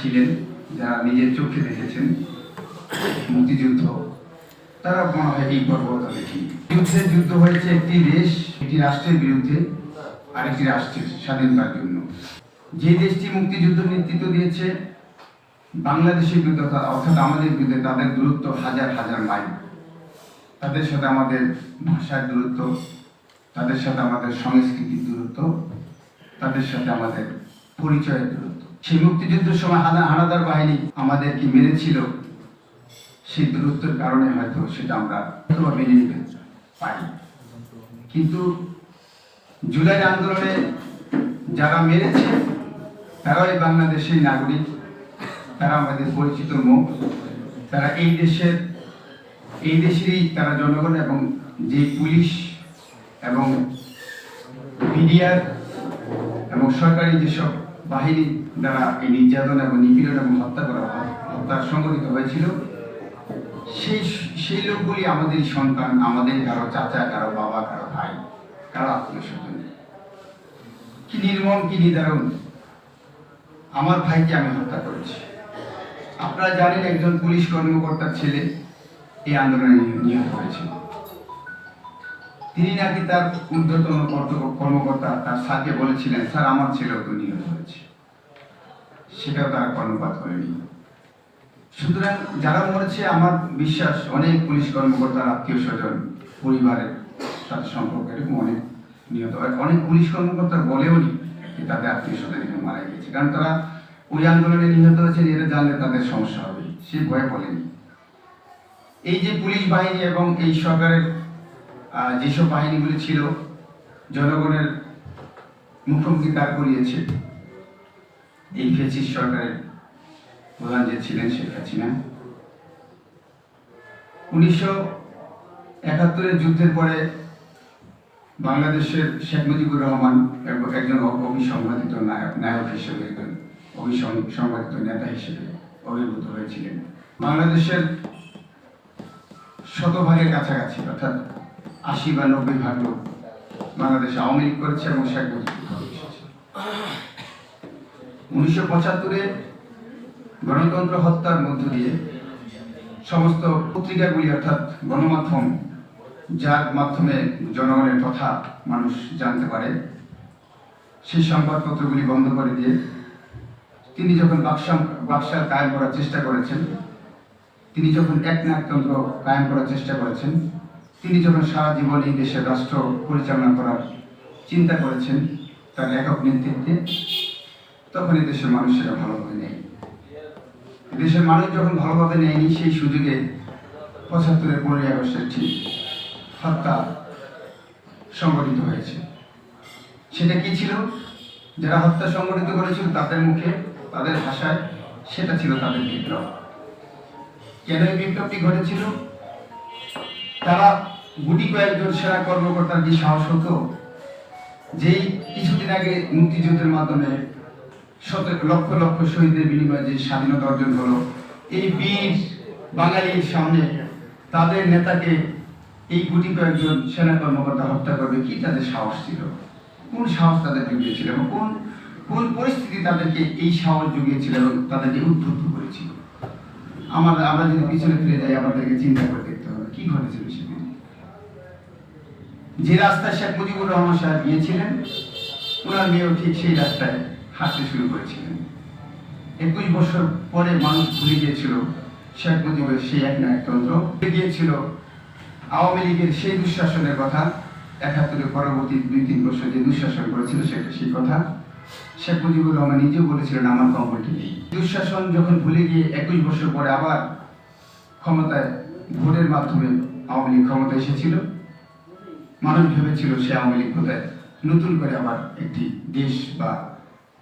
ছিলেন নিজের চোখে দেখেছেন, মুক্তিযুদ্ধ, তারা মনে হয় এই বর্বরতা দেখি যুদ্ধে যুদ্ধ হয়েছে একটি দেশ, একটি রাষ্ট্রের বিরুদ্ধে আরেকটি রাষ্ট্রের স্বাধীনতার জন্য। যে দেশটি মুক্তিযুদ্ধ নেতৃত্ব দিয়েছে, বাংলাদেশের বিরুদ্ধে অর্থাৎ- আমাদের বিরুদ্ধে তাদের দূরত্ব হাজার হাজার মাইল। তাদের সাথে আমাদের ভাষার দূরত্ব, তাদের সাথে আমাদের সংস্কৃতির দূরত্ব, তাদের সাথে আমাদের পরিচয়ের দূরত্ব। সেই মুক্তিযুদ্ধের সময় হানা হানাদার বাহিনী আমাদেরকে মেরেছিল, সেই দূরত্বের কারণে হয়তো সেটা আমরা মেনে নিতে পারি। কিন্তু জুলাই আন্দোলনে যারা মেরেছে তারাই বাংলাদেশের নাগরিক, তারা আমাদের পরিচিত মুখ তারা এই দেশের, এই দেশেরই তারা জনগণ এবং যে পুলিশ এবং মিডিয়ার এবং সরকারি যেসব বাহিনী দ্বারা এই নির্যাতন এবং নিপীড়ন এবং হত্যা করা হত্যা সংগঠিত হয়েছিল, সেই সেই লোকগুলি আমাদের সন্তান, আমাদের কারও চাচা, কারও বাবা, কারও ভাই, কারও আত্মীয় স্বজন। কি নির্মম, কি নিদারুণ। আমার ভাইকে আমি হত্যা করেছি। আপনারা জানেন একজন পুলিশ কর্মকর্তার ছেলে এই আন্দোলনে নিহ- নিহত হয়েছিল। তিনি নাকি তার ঊর্ধ্বতন কর্ত- কর্মকর্তা তার স্যারকে বলেছিলেন, স্যার, আমার ছেলেও তো নিহত হয়েছে। সেটাও তারা কর্ণপাত করেনি। সুতরাং যারা মরেছে, আমার বিশ্বাস, অনেক পুলিশ কর্মকর্তার আত্মীয় স্বজন পরিবারের সাথে সম্পর্ক এরকম অনেক নিহত অনেক পুলিশ কর্মকর্তা বলেও নি তাদের আত্মীয় স্বজন মারা গিয়েছে। কারণ তারা ওই আন্দোলনে নিহত হয়েছে এটা জানলে তাদের সমস্যা হবে। সে ভয়ে বলেনি এই যে পুলিশ বাহিনী এবং এই সরকারের যেসব বাহিনীগুলি ছিল, জনগণের মুখোমুখি দাঁড় করিয়েছে, এই ফেসিস সরকারের প্রধান যে ছিলেন শেখ হাসিনা, উনিশশো একাত্তরের যুদ্ধের পরে বাংলাদেশের শেখ মুজিবুর রহমান একজন অ- অবিসংবাদিত নায়ক নায়ক হিসেবে একজন অবিসংবাদিত নেতা হিসেবে অভিভূত হয়েছিলেন। বাংলাদেশের শতভাগের কাছাকাছি, অর্থাৎ আশি বা নব্বই ভাগ লোক বাংলাদেশ আওয়ামী লীগ করেছে এবং শেখ মুজিবুর উনিশশো পঁচাত্তরে গণতন্ত্র হত্যার মধ্য দিয়ে সমস্ত পত্রিকাগুলি, অর্থাৎ গণমাধ্যম যার মাধ্যমে জনগণের কথা মানুষ জানতে পারে, সেই সংবাদপত্রগুলি বন্ধ করে দিয়ে তিনি যখন বাকসাম বাকশাল কায়েম করার চেষ্টা করেছেন, তিনি যখন এক নায়কতন্ত্র কায়েম করার চেষ্টা করেছেন, তিনি যখন সারা জীবন এই দেশের রাষ্ট্র পরিচালনা করার চিন্তা করেছেন, তার একক নেতৃত্বে, তখন এই দেশের মানুষেরা ভালোভাবে নেয় দেশের মানুষ যখন ভালোভাবে নেয়নি, সেই সুযোগে পঁচাত্তরের পনেরোই আগস্টের ঠিক হত্যা সংগঠিত হয়েছে। সেটা কি ছিল? যারা হত্যা সংগঠিত করেছিল তাদের মুখে, তাদের ভাষায়, সেটা ছিল তাদের বিপ্লব। কেন এই বিপ্লবটি ঘটেছিল? তারা গুটি কয়েকজন সেনা কর্মকর্তার যে সাহস হতো, যেই কিছুদিন আগে মুক্তিযুদ্ধের মাধ্যমে শত লক্ষ লক্ষ শহীদের বিনিময়ে যে স্বাধীনতা অর্জন হলো, এই বীর বাঙালির সামনে তাদের নেতাকে এই গুটি কয়েকজন সেনা কর্মকর্তা হত্যা করবে কি? তাদের সাহস ছিল। কোন সাহস তাদের জুগিয়েছিল এবং কোন কোন পরিস্থিতি তাদেরকে এই সাহস জুগিয়েছিল এবং তাদেরকে উদ্বুদ্ধ করেছিল? আমার, আমরা যদি পিছনে ফিরে যাই, আমাদেরকে চিন্তা করে দেখতে হবে। কি ঘটেছিল সেদিন যে রাস্তায় শেখ মুজিবুর রহমান সাহেব গিয়েছিলেন ওনার মেয়েও ঠিক সেই রাস্তায় হাঁটতে শুরু করেছিলেন। একুশ বছর পরে মানুষ ভুলে গিয়েছিল শেখ মুজিবের সেই এক ভুলে গিয়েছিল আওয়ামী লীগের সেই দুঃশাসনের কথা, একাত্তরের পরবর্তী দুই, তিন বছর যে দুঃশাসন করেছিল সেটা সেই কথা, শেখ মুজিবুর রহমান নিজেও বলেছিলেন, আমার কম্পলটি নেই। দুঃশাসন যখন ভুলে গিয়ে একুশ বছর পরে আবার ক্ষমতায়, ভোটের মাধ্যমে আওয়ামী লীগ ক্ষমতা এসেছিল, মানুষ ভেবেছিল সে আওয়ামী লীগ বোধহয় নতুন করে আবার একটি দেশ বা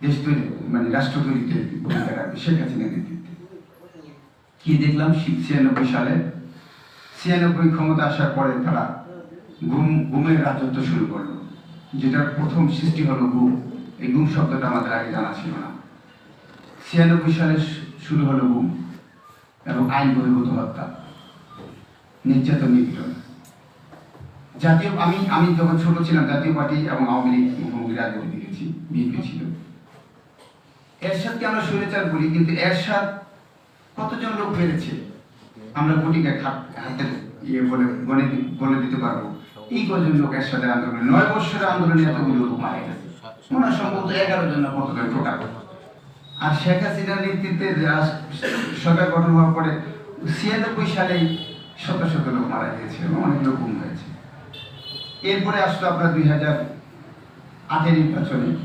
দেশ তৈরি মানে রাষ্ট্র তৈরিতে ভূমিকা রাখবে। শেখ হাসিনার নেতৃত্বে। কি দেখলাম? ছিয়ানব্বই সালে ছিয়ানব্বই ক্ষমতা আসার পরে তারা গুম, গুমের রাজত্ব শুরু করল। যেটার প্রথম সৃষ্টি হলো গুম। এই গুম শব্দটা আমাদের আগে জানা ছিল না। ছিয়ানব্বই সালে শুরু হলো গুম এবং আইন বহির্ভূত হত্যা। নির্যাতন নিপীড়ন। জাতীয়, আমি আমি যখন ছোট ছিলাম, জাতীয় পার্টি এবং আওয়ামী লীগ মুখোমুখি রাজনীতি দেখেছি, বিএনপি ছিল। এরশাদকে আমরা স্বৈরাচার বলি, কিন্তু এরশাদ কতজন লোক মেরেছে? আমরা কোটিকে হাত- ইয়ে বলে গণে বলে দিতে পারব। এই কজন লোক এরশাদের আন্দোলনে নয় বছরের আন্দোলনে এতগুলো লোক মারা গেছে। হয় সম্ভবত এগারো জন কতজন টোটাল। আর শেখ হাসিনার নেতৃত্বে সরকার গঠন হওয়ার পরে ছিয়ানব্বই সালেই শত শত লোক মারা গিয়েছে এবং অনেক লোক গুম হয়েছে। এরপরে আসলো আপনার দুই হাজার আটের নির্বাচনে।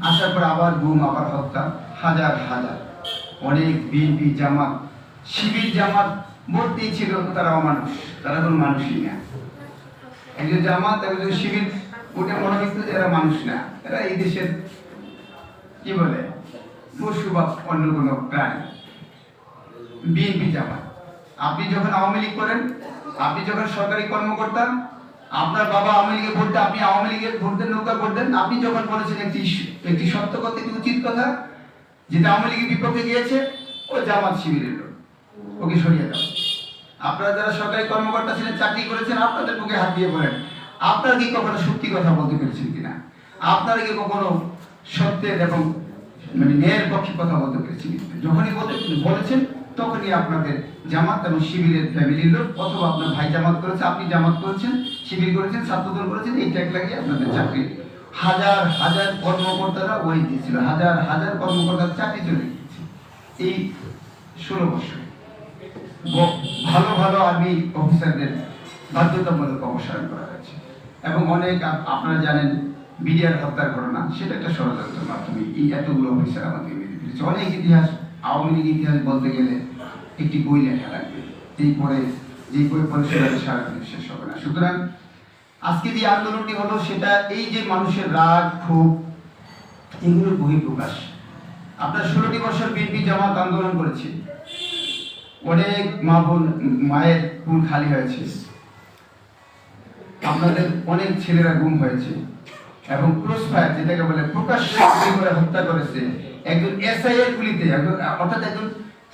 আসার পর আবার গুম, আবার হত্যা, হাজার হাজার। অনেক বিএনপি, জামাত শিবির জামাত বলতেই ছিল তারা অমানুষ। তারা কোনো মানুষই না। একজন জামাত, একজন শিবির, ওটা মনে হইতো এরা মানুষ না। এরা এই দেশের, কি বলে, পশু বা অন্য কোনো প্রাণী। বিএনপি জামাত। আপনি যখন আওয়ামী লীগ করেন, আপনি যখন সরকারি কর্মকর্তা, আপনার বাবা আওয়ামী লীগে ভোট আপনি আওয়ামী লীগের ভোট দেন নৌকা ভোট দেন, আপনি যখন বলেছেন একটি একটি সত্য কথা, একটি উচিত কথা, যেটা আওয়ামী লীগের বিপক্ষে গিয়েছে, ও জামাত শিবিরের লোক। ওকে সরিয়ে দাও। আপনারা যারা সরকারি কর্মকর্তা ছিলেন, চাকরি করেছেন, আপনাদের বুকে হাত দিয়ে বলেন, আপনারা কি কখনো সত্যি কথা বলতে পেরেছেন কিনা? আপনারা কি কখনো সত্যের এবং মানে ন্যায়ের পক্ষে কথা বলতে পেরেছেন যখনই বলেছেন, তখনই আপনাদের জামাত এবং শিবিরের ফ্যামিলির লোক অথবা আপনার ভাই জামাত করেছে, আপনি জামাত করেছেন, শিবির করেছেন ছাত্রদল করেছেন, এই ট্যাগ লাগিয়ে আপনাদের চাকরি। হাজার হাজার কর্মকর্তারা ওই দিয়েছিল, হাজার হাজার কর্মকর্তার চাকরি চলে গিয়েছে। এই ষোলো বছর। ভালো ভালো আর্মি অফিসারদের বাধ্যতামূলক অপসারণ করা হয়েছে। এবং অনেক আপনারা জানেন বিডিআর হত্যার ঘটনা, সেটা একটা ষড়যন্ত্রের মাধ্যমে এই এতগুলো অফিসার আমাদের মেরে ফেলেছে। অনেক ইতিহাস, আওয়ামী লীগ ইতিহাস বলতে গেলে একটি বই লেখা লাগবে। যেই পরে যেই বই পরে সেটা সারা শেষ হবে না। সুতরাং আজকে যে আন্দোলনটি হলো, সেটা এই যে মানুষের রাগ, ক্ষোভ, এগুলোর বহিঃপ্রকাশ। আপনার ষোলোটি বছর বিএনপি জামাত আন্দোলন করেছে। অনেক মা বোন, মায়ের কুল খালি হয়েছে। আপনাদের অনেক ছেলেরা গুম হয়েছে। এবং ক্রস ফায়ার যেটাকে বলে প্রকাশ্যে করে হত্যা করেছে, একজন এসআই এর গুলিতে, একজন, অর্থাৎ একজন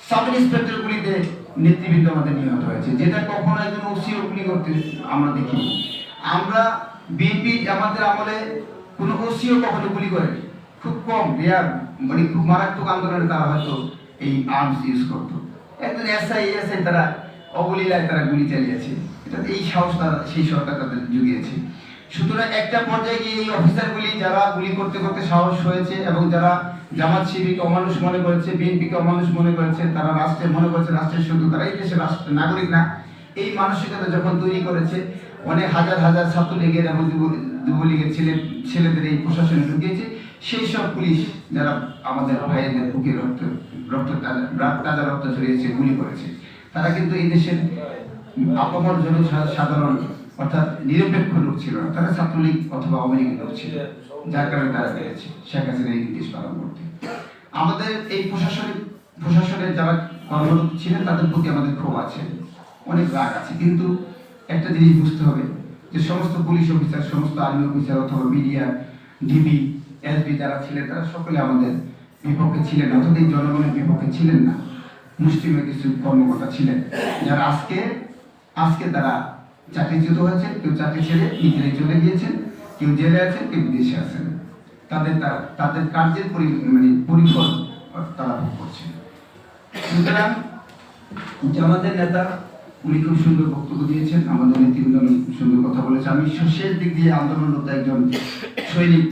সাব ইন্সপেক্টর গুলিতে নেতৃবৃন্দ আমাদের নিহত হয়েছে, যেটা কখনো একজন ওসিও গুলি করতে আমরা দেখি আমরা বিএনপি আমাদের আমলে কোনো ওসিও কখনো গুলি করেনি। খুব কম, রেয়ার মানে খুব মারাত্মক আন্দোলনে তারা হয়তো এই আর্মস ইউজ করতো। একজন এসআই এসআই তারা অবলীলায় তারা গুলি চালিয়েছে। এটা এই সাহস তারা, সেই সরকার তাদের জুগিয়েছে। সুতরাং একটা পর্যায়ে গিয়ে এই অফিসারগুলি যারা গুলি করতে করতে সাহস হয়েছে এবং যারা জামাত শিবিরকে অমানুষ মনে করেছে, বিএনপিকে অমানুষ মনে করেছে, তারা রাষ্ট্রে মনে করেছে রাষ্ট্রের শুধু তারা এই দেশের রাষ্ট্রের নাগরিক না, এই মানসিকতা যখন তৈরি করেছে, অনেক হাজার হাজার ছাত্রলীগের এবং যুব- যুবলীগের ছেলে ছেলেদের এই প্রশাসনে ঢুকিয়েছে। সেই সব পুলিশ যারা আমাদের ভাইদের বুকে রক্ত রক্ত তাজা রক্ত ঝরিয়েছে গুলি করেছে, তারা কিন্তু এই দেশের আপামর জনসাধারণ অর্থাৎ নিরপেক্ষ লোক ছিল না, তারা ছাত্রলীগ অথবা আওয়ামী লোক ছিল, যার কারণে তারা পেরেছে। শেখ হাসিনা এই নির্দেশ পালন করতে। আমাদের এই প্রশাসনিক, প্রশাসনের যারা কর্মরত ছিলেন, তাদের প্রতি আমাদের ক্ষোভ আছে, অনেক রাগ আছে। কিন্তু একটা জিনিস বুঝতে হবে যে সমস্ত পুলিশ অফিসার, সমস্ত আর্মি অফিসার অথবা মিডিয়া ডিবি এসবি যারা ছিলেন তারা সকলে আমাদের বিপক্ষে ছিলেন না, অর্থাৎ এই জনগণের বিপক্ষে ছিলেন না। মুসলিমের কিছু কর্মকর্তা ছিলেন যারা আজকে আজকে তারা চাকরিচ্যুত হয়েছেন কেউ চাকরি ছেড়ে নিজেরাই চলে গিয়েছেন কেউ জেলে আছেন কেউ বিদেশে আছেন। তাদের তাদের কার্যের মানে পরিফল তারা ভোগ করছেন। সুতরাং জামাতের নেতা উনি খুব সুন্দর বক্তব্য দিয়েছেন আমাদের নেতৃবৃন্দ সুন্দর কথা বলেছে। আমি শেষ দিক দিয়ে আন্দোলনরত একজন সৈনিক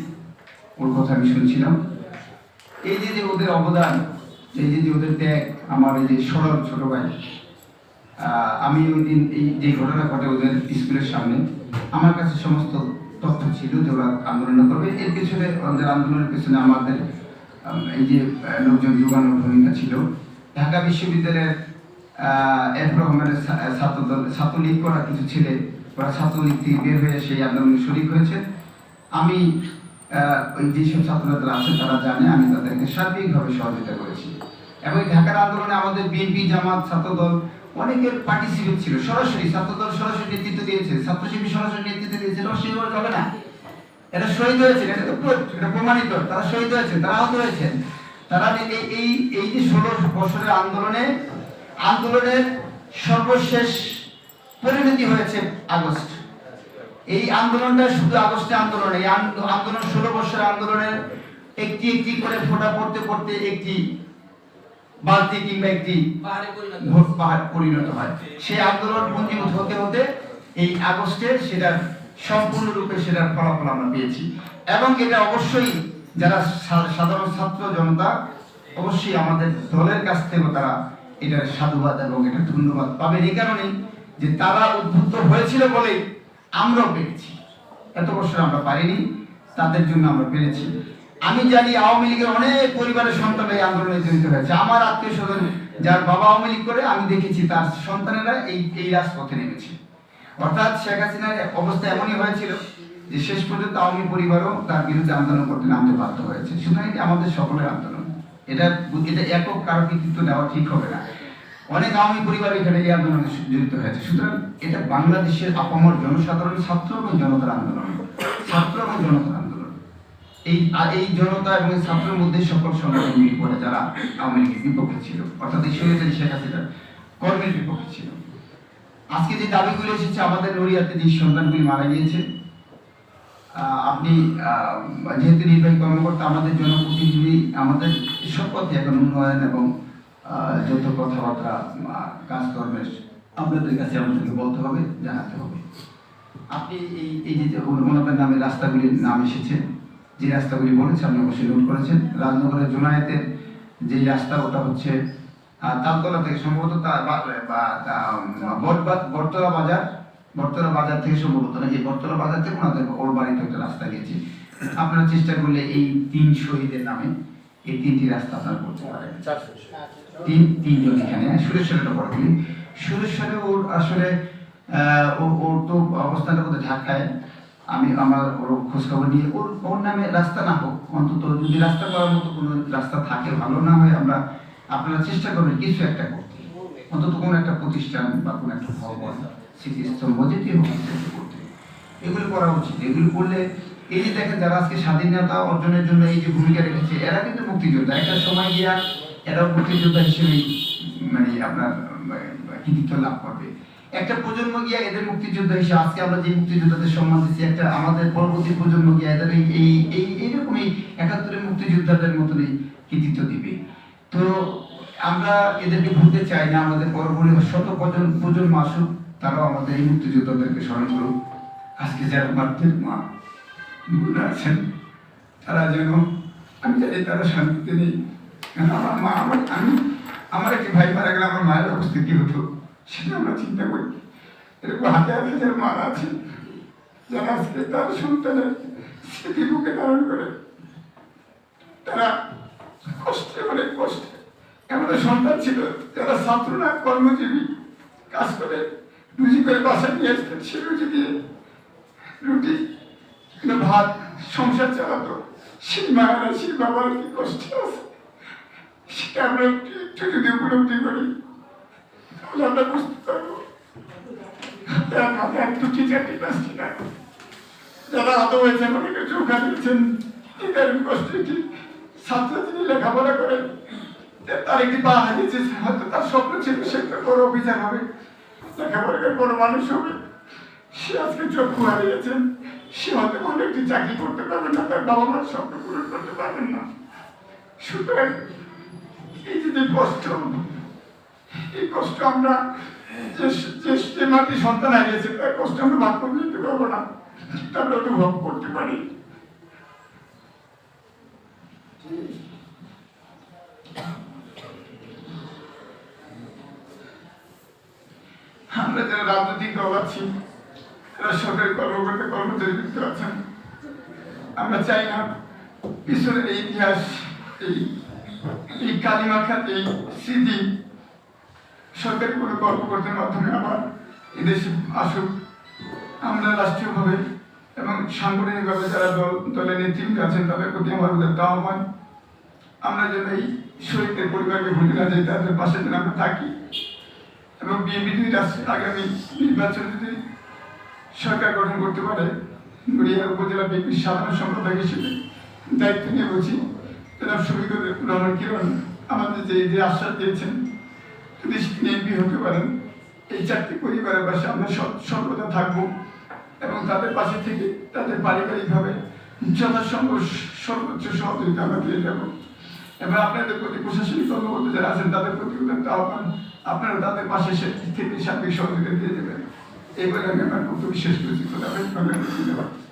ওর কথা আমি শুনছিলাম। এই যে যে ওদের অবদান, এই যে যে ওদের ত্যাগ, আমার এই যে সরল ছোট ভাই আমি ওই দিন এই যে ঘটনা ঘটে ওদের স্কুলের সামনে, আমার কাছে সমস্ত তথ্য ছিল যে ওরা আন্দোলন করবে। এর পেছনে, ওদের আন্দোলনের পেছনে আমাদের এই যে লোকজন যোগানোর ভূমিকা ছিল। ঢাকা বিশ্ববিদ্যালয়ের রহমানের ছা- ছাত্রদল, ছাত্রলীগ করা কিছু ছেলে, ওরা ছাত্রলীগ থেকে বের হয়ে সেই আন্দোলনে শরিক হয়েছে। আমি ওই যেসব ছাত্ররা আছে, তারা জানে, আমি তাদেরকে সার্বিকভাবে সহযোগিতা করেছি। এবং ঢাকার আন্দোলনে আমাদের বিএনপি, জামাত, ছাত্রদল, অনেকের পার্টিসিপেট ছিল। সরাসরি ছাত্রদল সরাসরি নেতৃত্ব দিয়েছে ছাত্র শিবির সরাসরি নেতৃত্ব দিয়েছে অস্বীকার যাবে না। এটা শহীদ হয়েছে এটা তো এটা প্রমাণিত। তারা শহীদ হয়েছে তারা আহত হয়েছেন। তারা এই এই এই যে ষোলো বছরের আন্দোলনে, আন্দোলনের সর্বশেষ পরিণতি হয়েছে আগস্ট। এই আন্দোলনটা শুধু আগস্টে আন্দোলন এই আন্দো- আন্দোলন ষোলো বছরের আন্দোলনের একটি একটি করে ফোটা পড়তে পড়তে একটি বালতি কিংবা একটি ভোট পাহাড় পরিণত হয়। সেই আন্দোলন পঞ্জীভূত হতে হতে এই আগস্টে সেটার সম্পূর্ণরূপে সেটার ফলাফল আমরা পেয়েছি। এবং এটা অবশ্যই যারা সাধারণ ছাত্র জনতা অবশ্যই আমাদের দলের কাছ থেকে তারা এটার সাধুবাদ এবং এটা ধন্যবাদ পাবেন এই কারণেই যে তারা উদ্বুদ্ধ হয়েছিল বলে আমরাও পেরেছি এত বছর আমরা পারিনি, তাদের জন্য আমরা পেরেছি। আমি জানি আওয়ামী লীগের অনেক পরিবারের সন্তান এই আন্দোলনে জড়িত হয়েছে। আমার আত্মীয় স্বজন যার বাবা আওয়ামী লীগ করে, আমি দেখেছি তার সন্তানেরা এই এই রাজপথে নেমেছে। অর্থাৎ শেখ হাসিনার অবস্থা এমনই হয়েছিল যে শেষ পর্যন্ত আওয়ামী পরিবারও তার বিরুদ্ধে আন্দোলন করতে নামতে বাধ্য হয়েছে। সুতরাং এটি আমাদের সকলের আন্দোলন। এটা এটা একক কারও কৃতিত্ব দেওয়া ঠিক হবে না। অনেক আওয়ামী পরিবার এখানে এই আন্দোলনে জড়িত হয়েছে। সুতরাং এটা বাংলাদেশের আপামর জনসাধারণ ছাত্র এবং জনতার আন্দোলন। ছাত্র এবং জনতার আন্দোলন। এই এই জনতা এবং ছাত্রের মধ্যে সকল সংগঠন মিলে পড়ে, যারা আওয়ামী লীগের বিপক্ষে ছিল। অর্থাৎ এই শহীদের শেখ হাসিনার কর্মের বিপক্ষে ছিল। আজকে যে দাবিগুলো এসেছে, আমাদের নড়িয়াতে যে সন্তানগুলি মারা গিয়েছে আপনি যেহেতু নির্বাহী কর্মকর্তা, আমাদের জনপ্রতিনিধি, আমাদের সব পথে এখন উন্নয়ন এবং যত কথাবার্তা কাজকর্মের আপনাদের কাছে আমাদেরকে বলতে হবে, জানাতে হবে। আপনি এই এই যে ওনাদের নামে রাস্তাগুলির নাম এসেছে, যে রাস্তাগুলি বলেছে, আপনি অবশ্যই নোট করেছেন। রাজনগরের জোনায়েতের যে রাস্তা, ওটা হচ্ছে তালতলা থেকে সম্ভবত বটতলা বাজার বটতলা বাজার থেকে সম্ভবত না এই বটতলা বাজার থেকে ওনাদের ওর বাড়িতে একটা রাস্তা গেছে আপনারা চেষ্টা করলে এই তিন শহীদের নামে এই তিনটি রাস্তা আপনারা করতে পারেন। তিন তিনজন এখানে। পরে বলি সুরেশ্বরে ওর আসলে ওর তো অবস্থানটা কোথায় ঢাকায়। আমি আমার ওর খোঁজখবর নিয়ে ওর ওর নামে রাস্তা না হোক অন্তত যদি রাস্তা করার মতো কোনো রাস্তা থাকে ভালো না হয় আমরা আপনারা চেষ্টা করবেন কিছু একটা করতে। অন্তত কোনো একটা প্রতিষ্ঠান বা কোনো একটা ভবন স্মৃতিস্তম্ভ যেটি হোক করতে। এগুলো করা উচিত। এগুলো করলে এই যে দেখেন যারা আজকে স্বাধীনতা অর্জনের জন্য এই যে ভূমিকা রেখেছে, এরা কিন্তু মুক্তিযোদ্ধা। একটা সময় গিয়া এরাও মুক্তিযোদ্ধা হিসেবে মানে আপনার কৃতিত্ব লাভ করবে। একটা প্রজন্ম গিয়া এদের মুক্তিযোদ্ধা হিসেবে, আজকে আমরা যে মুক্তিযোদ্ধাদের সম্মান দিচ্ছি একটা আমাদের পরবর্তী প্রজন্ম গিয়া এদের এই এই এই, এইরকমই একাত্তরের মুক্তিযোদ্ধাদের মতনই কৃতিত্ব দিবে। তো আমরা এদেরকে ভুলতে চাই না, আমাদের পরবর্তী শত প্রজন্ম প্রজন্ম আসুক, তারাও আমাদের এই মুক্তিযোদ্ধাদেরকে স্মরণ করুক। আজকে যারা মাতৃ মা। আছেন তারা যেন আমি জানি তারা শান্তিতে নেই। কারণ আমার মা, আমার আমি, আমার একটি ভাই মারা গেলে আমার মায়ের অবস্থা কি হতো? সেটা আমরা চিন্তা করি। এরকম হাজার হাজার মা আছে, যারা আজকে তার সন্তানের স্মৃতি বুকে ধারণ করে। তারা কষ্টে, অনেক কষ্টে। আমাদের সন্তান ছিল, যারা ছাত্র না, কর্মজীবী, কাজ করে, রুজি করে বাসা নিয়ে আসতেন, সে রুজি দিয়ে রুটি ভাত সংসার চালাতো। সেই মায়েরা সেই বাবার কি কষ্ট আছে? সেটা আমরা একটু একটু যদি উপলব্ধি করি, তাহলে আমরা বুঝতে পারব। তার মাথায় একটু টিচারটি পাচ্ছি না। যারা আহত হয়েছেন অনেকে চোখা দিয়েছেন দারুণ কষ্ট একটি ছাত্র যিনি লেখাপড়া করেন, তার একটি পা হারিয়েছে? হয়তো তার স্বপ্ন ছিল সে একটা বড় হবে, লেখাপড়া করে বড় মানুষ হবে। সে আজকে চক্ষু হারিয়েছেন। সে হয়তো কোনো একটি চাকরি করতে পারবে না, তার বাবা মার স্বপ্ন পূরণ করতে পারবেন না। সুতরাং এই যে কষ্ট, এই কষ্ট আমরা যে মাটি সন্তান হারিয়েছে, তার কষ্ট আমরা ভাগ করে নিতে পারব না আমরা অনুভব করতে পারি। আমরা যারা রাজনৈতিক দল আছি যারা সরকারি কর্মকর্তা, কর্মচারী যুক্ত আছেন। আমরা চাই না পিছনের এই ইতিহাস, এই এই কালিমাখাত এই স্মৃতি সরকারি কোনো কর্মকর্তার মাধ্যমে আবার এদেশে আসুক। আমরা রাষ্ট্রীয়ভাবে এবং সাংগঠনিকভাবে যারা দল, দলের নেতৃত্ব আছেন, তাদের প্রতি আমার উদারতা আহ্বান। আমরা যেন এই শহীদদের পরিবারকে ভুলে না যাই, তাদের পাশে যেন আমরা থাকি। এবং বিএনপি যদি আগামী নির্বাচনে যদি সরকার গঠন করতে পারে। নড়িয়া উপজেলা বিএনপির সাধারণ সম্পাদক হিসেবে দায়িত্ব নিয়ে বলছি, জনাব শফিকুর রহমান কিরণ, আমাদের যে যে আশ্বাস দিয়েছেন যদি তিনি এমপি হতে পারেন, এই চারটি পরিবারের পাশে আমরা সর্বদা থাকব এবং তাদের পাশে থেকে তাদের পারিবারিকভাবে যথাসম্ভব সর্বোচ্চ সহযোগিতা আমরা দিয়ে যাব। এবং আপনাদের প্রতি প্রশাসনিক কর্মকর্তা যারা আছেন, তাদের প্রতি আহ্বান, আপনারা তাদের পাশে থেকে সার্বিক সহযোগিতা দিয়ে দেবেন। এই বলে আমি আমার বক্তব্য শেষ করেছি ধন্যবাদ।